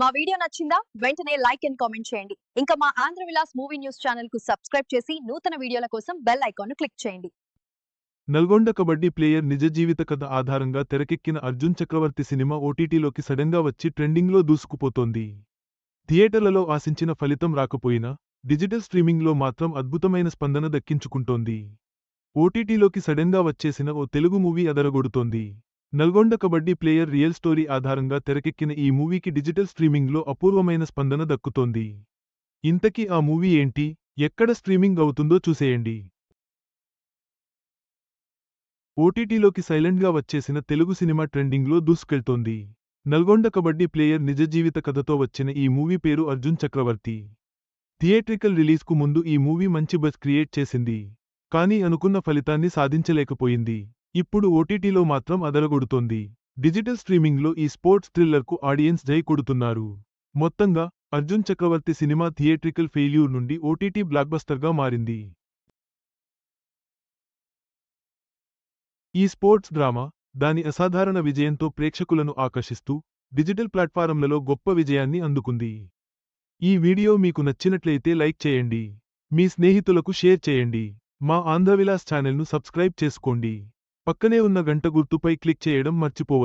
మా వీడియో నచ్చిందా? వెంటనే లైక్ అండ్ కామెంట్ చేయండి. ఇంకా మా ఆంధ్ర విలాస్ మూవీ న్యూస్ ఛానల్కు సబ్స్క్రైబ్ చేసి నూతన వీడియోల కోసం బెల్ ఐకాన్ను క్లిక్ చేయండి. నల్గొండ కబడ్డీ ప్లేయర్ నిజ జీవిత కథ ఆధారంగా తెరకెక్కిన అర్జున్ చక్రవర్తి సినిమా ఓటీటీలోకి సడన్గా వచ్చి ట్రెండింగ్లో దూసుకుపోతోంది. థియేటర్లలో ఆశించిన ఫలితం రాకపోయినా డిజిటల్ స్ట్రీమింగ్లో మాత్రం అద్భుతమైన స్పందన దక్కించుకుంటోంది. ఓటీటీలోకి సడన్గా వచ్చేసిన ఓ Telugu movie అదరగొడుతోంది. Nalgonda kabaddi player real story ఆధారంగా తెరకెక్కిన ఈ మూవీకి డిజిటల్ స్ట్రీమింగ్లో అపూర్వమైన స్పందన దక్కుతోంది. ఇంతకీ ఆ మూవీ ఏంటి? ఎక్కడ స్ట్రీమింగ్ అవుతుందో చూసేయండి. ఓటీటీలోకి సైలెంట్గా వచ్చేసిన తెలుగు సినిమా ట్రెండింగ్లో దూసుకెళ్తోంది. నల్గొండ కబడ్డీ ప్లేయర్ నిజ జీవిత కథతో వచ్చిన ఈ మూవీ పేరు అర్జున్ చక్రవర్తి. థియేట్రికల్ రిలీజ్కు ముందు ఈ మూవీ మంచి బజ్ క్రియేట్ చేసింది. కానీ అనుకున్న ఫలితాన్ని సాధించలేకపోయింది. ఇప్పుడు ఓటీటీలో మాత్రం అదరగొడుతోంది డిజిటల్ స్ట్రీమింగ్లో ఈ స్పోర్ట్స్ థ్రిల్లర్కు ఆడియన్స్ జై కొడుతున్నారు. మొత్తంగా Arjun Chakravarthy cinema theatrical failure నుండి ఓటీటీ బ్లాక్బస్టర్గా మారింది. ఈ స్పోర్ట్స్ డ్రామా దాని అసాధారణ విజయంతో ప్రేక్షకులను ఆకర్షిస్తూ డిజిటల్ ప్లాట్ఫారంలలో గొప్ప విజయాన్ని అందుకుంది. ఈ వీడియో మీకు నచ్చినట్లయితే లైక్ చేయండి. మీ స్నేహితులకు షేర్ చేయండి. మా ఆంధ్రవిలాస్ ఛానల్ను సబ్స్క్రైబ్ చేసుకోండి. పక్కనే ఉన్న గంట గుర్తుపై క్లిక్ చేయడం మర్చిపోవద్దు